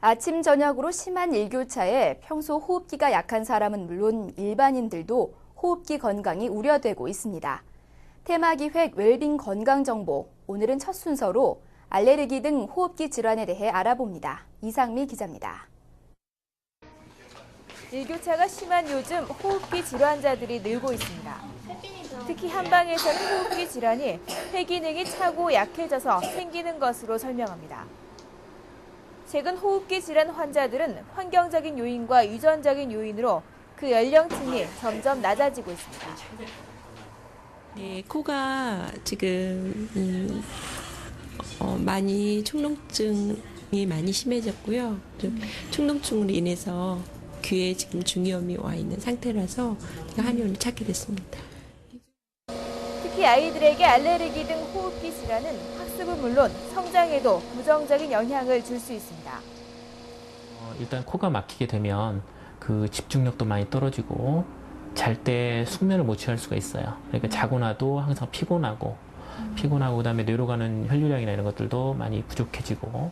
아침 저녁으로 심한 일교차에 평소 호흡기가 약한 사람은 물론 일반인들도 호흡기 건강이 우려되고 있습니다. 테마기획 웰빙 건강정보 오늘은 첫 순서로 알레르기 등 호흡기 질환에 대해 알아봅니다. 이상미 기자입니다. 일교차가 심한 요즘 호흡기 질환자들이 늘고 있습니다. 특히 한방에서는 호흡기 질환이 폐 기능이 차고 약해져서 생기는 것으로 설명합니다. 최근 호흡기 질환 환자들은 환경적인 요인과 유전적인 요인으로 그 연령층이 점점 낮아지고 있습니다. 네, 코가 지금 음, 어, 많이 충농증이 많이 심해졌고요. 좀 충농증으로 인해서 귀에 지금 중이염이 와 있는 상태라서 한의원을 찾게 됐습니다. 특히 아이들에게 알레르기 등 호흡기 질환은 학습은 물론 성장에도 부정적인 영향을 줄 수 있습니다. 어, 일단 코가 막히게 되면 그 집중력도 많이 떨어지고 잘 때 숙면을 못 취할 수가 있어요. 그러니까 자고 나도 항상 피곤하고 피곤하고 그다음에 뇌로 가는 혈류량이나 이런 것들도 많이 부족해지고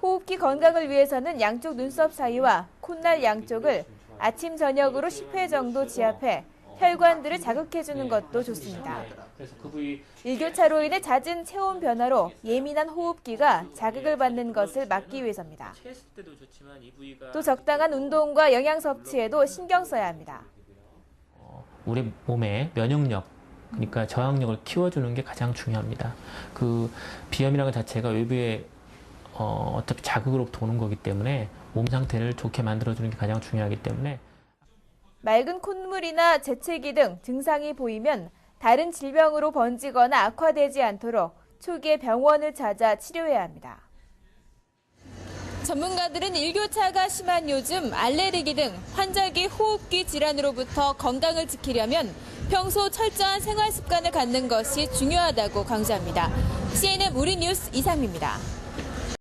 호흡기 건강을 위해서는 양쪽 눈썹 사이와 콧날 양쪽을 아침 저녁으로 10회 정도 지압해 혈관들을 자극해주는 것도 좋습니다. 그래서 그 일교차로 인해 잦은 체온 변화로 예민한 호흡기가 자극을 받는 것을 막기 위해서입니다. 또 적당한 운동과 영양 섭취에도 신경 써야 합니다. 우리 몸의 면역력 그러니까 저항력을 키워주는 게 가장 중요합니다. 그 비염이라는 것 자체가 외부에 어, 어차피 자극으로 도는 거기 때문에 몸 상태를 좋게 만들어주는 게 가장 중요하기 때문에 맑은 콧물이나 재채기 등 증상이 보이면 다른 질병으로 번지거나 악화되지 않도록 초기에 병원을 찾아 치료해야 합니다. 전문가들은 일교차가 심한 요즘 알레르기 등 환절기 호흡기 질환으로부터 건강을 지키려면 평소 철저한 생활 습관을 갖는 것이 중요하다고 강조합니다. CNN 우리 뉴스 이상입니다.